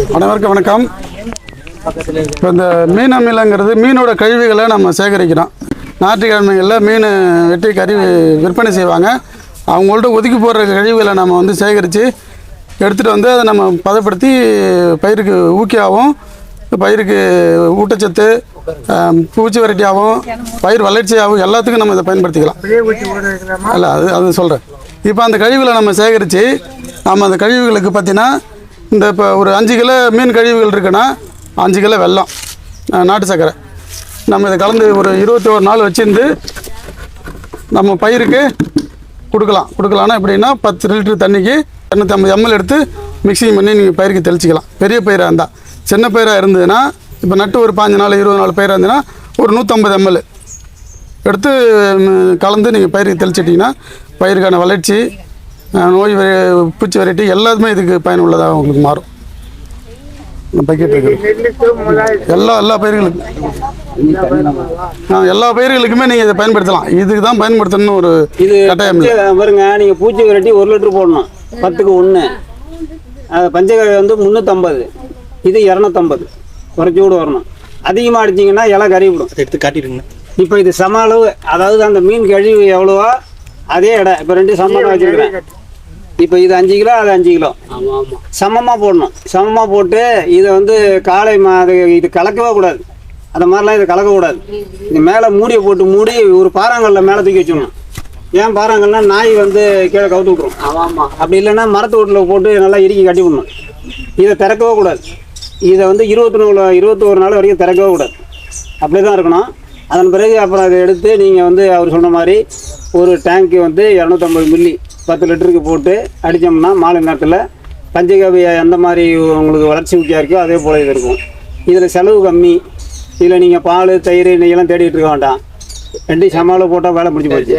அனைவருக்கும் வணக்கம். இப்போ இந்த மீன் அமிலங்கிறது மீனோட கழிவுகளை நம்ம சேகரிக்கிறோம். ஞாயிற்றுக்கிழமைகளில் மீன் வெட்டி கறி விற்பனை செய்வாங்க. அவங்கள்ட்ட ஒதுக்கி போடுற கழிவுகளை நம்ம வந்து சேகரித்து எடுத்துகிட்டு வந்து அதை நம்ம பதப்படுத்தி பயிருக்கு ஊக்கியாகவும் பயிருக்கு ஊட்டச்சத்து பூச்சி வெரைட்டியாகவும் பயிர் வளர்ச்சியாகவும் எல்லாத்துக்கும் நம்ம இதை பயன்படுத்திக்கலாம். இல்லை அது அது சொல்கிறேன் இப்போ அந்த கழிவுகளை நம்ம சேகரித்து நம்ம அந்த கழிவுகளுக்கு பார்த்தீங்கன்னா இந்த இப்போ ஒரு அஞ்சு கிலோ மீன் கழிவுகள் இருக்குன்னா அஞ்சு கிலோ வெல்லம் நாட்டு சர்க்கரை. நம்ம இதை கலந்து ஒரு இருபத்தி ஒரு நாள் வச்சுருந்து நம்ம பயிருக்கு கொடுக்கலாம். கொடுக்கலாம்னா எப்படின்னா பத்து லிட்டர் தண்ணிக்கு இரநூத்தம்பது எம்எல் எடுத்து மிக்சிங் பண்ணி நீங்கள் பயிருக்கு தெளிச்சிக்கலாம். பெரிய பயிராக இருந்தால் சின்ன பயிராக இருந்ததுன்னா இப்போ நட்டு ஒரு பாஞ்சு நாள் இருபது நாள் பயிராக இருந்ததுன்னா ஒரு நூற்றம்பது எம்எல் எடுத்து கலந்து நீங்கள் பயிருக்கு தெளிச்சிட்டிங்கன்னா பயிருக்கான வளர்ச்சி நோய் வெ- பூச்சி வெரைட்டி எல்லாத்துமே இதுக்கு பயனுள்ளதாக உங்களுக்கு மாறும். பக்கெட் எல்லா எல்லா பயிர்களுக்கும். எல்லா பயிர்களுக்குமே நீங்கள் இதை பயன்படுத்தலாம். இதுக்கு தான் பயன்படுத்தணும்னு ஒரு இது கட்டாயம் பாருங்க நீங்க பூச்சி வெரைட்டி ஒரு லிட்டர் போடணும். பத்துக்கு ஒன்று பஞ்சகாய் வந்து முந்நூற்றம்பது இது இரநூத்தம்பது. குறைச்சி கூட வரணும். அதிகமாக அடிச்சிங்கன்னா இலை கறிவிடும் எடுத்து காட்டிடுங்க. இப்போ இது சம அளவு அதாவது அந்த மீன் கழிவு எவ்வளவோ அதே இடம் இப்போ ரெண்டு சமமாக வச்சுருக்கிறேன். இப்போ இது அஞ்சு கிலோ அது அஞ்சு கிலோ. சமமாக போடணும். சமமாக போட்டு இதை வந்து காலை மா அது இது கலக்கவே கூடாது. அந்த மாதிரிலாம் இதை கலக்கக்கூடாது இது மேலே மூடியை போட்டு மூடி ஒரு பாறாங்கல்ல மேலே தூக்கி வச்சிடணும். ஏன் பாறாங்கல்னா நாய் வந்து கீழே கவுத்து விட்ரும் அப்படி இல்லைன்னா மரத்து வீட்டில் போட்டு நல்லா இறுக்கி கட்டி விடணும். இதை திறக்கவே கூடாது. இதை வந்து இருபத்தி நாலு இருபத்தோரு நாள் வரைக்கும் திறக்கவே கூடாது. அப்படியே தான் இருக்கணும். அதன் பிறகு அப்புறம் அதை எடுத்து நீங்கள் வந்து அவர் சொன்ன மாதிரி ஒரு டேங்க்கு வந்து இரநூத்தம்பது மில்லி பத்து லிட்டருக்கு போட்டு அடித்தோம்னா மாலை நேரத்தில் பஞ்சகவிய எந்த மாதிரி உங்களுக்கு வளர்ச்சி ஊக்கியாக இருக்கோ அதே போல் இது இருக்கும். இதில் செலவு கம்மி. இதில் நீங்கள் பால் தயிர் நெய்யெல்லாம் தேடிட்டு இருக்க வேண்டாம். ரெண்டு சமாளம் போட்டால் வேலை முடிஞ்சு போச்சு.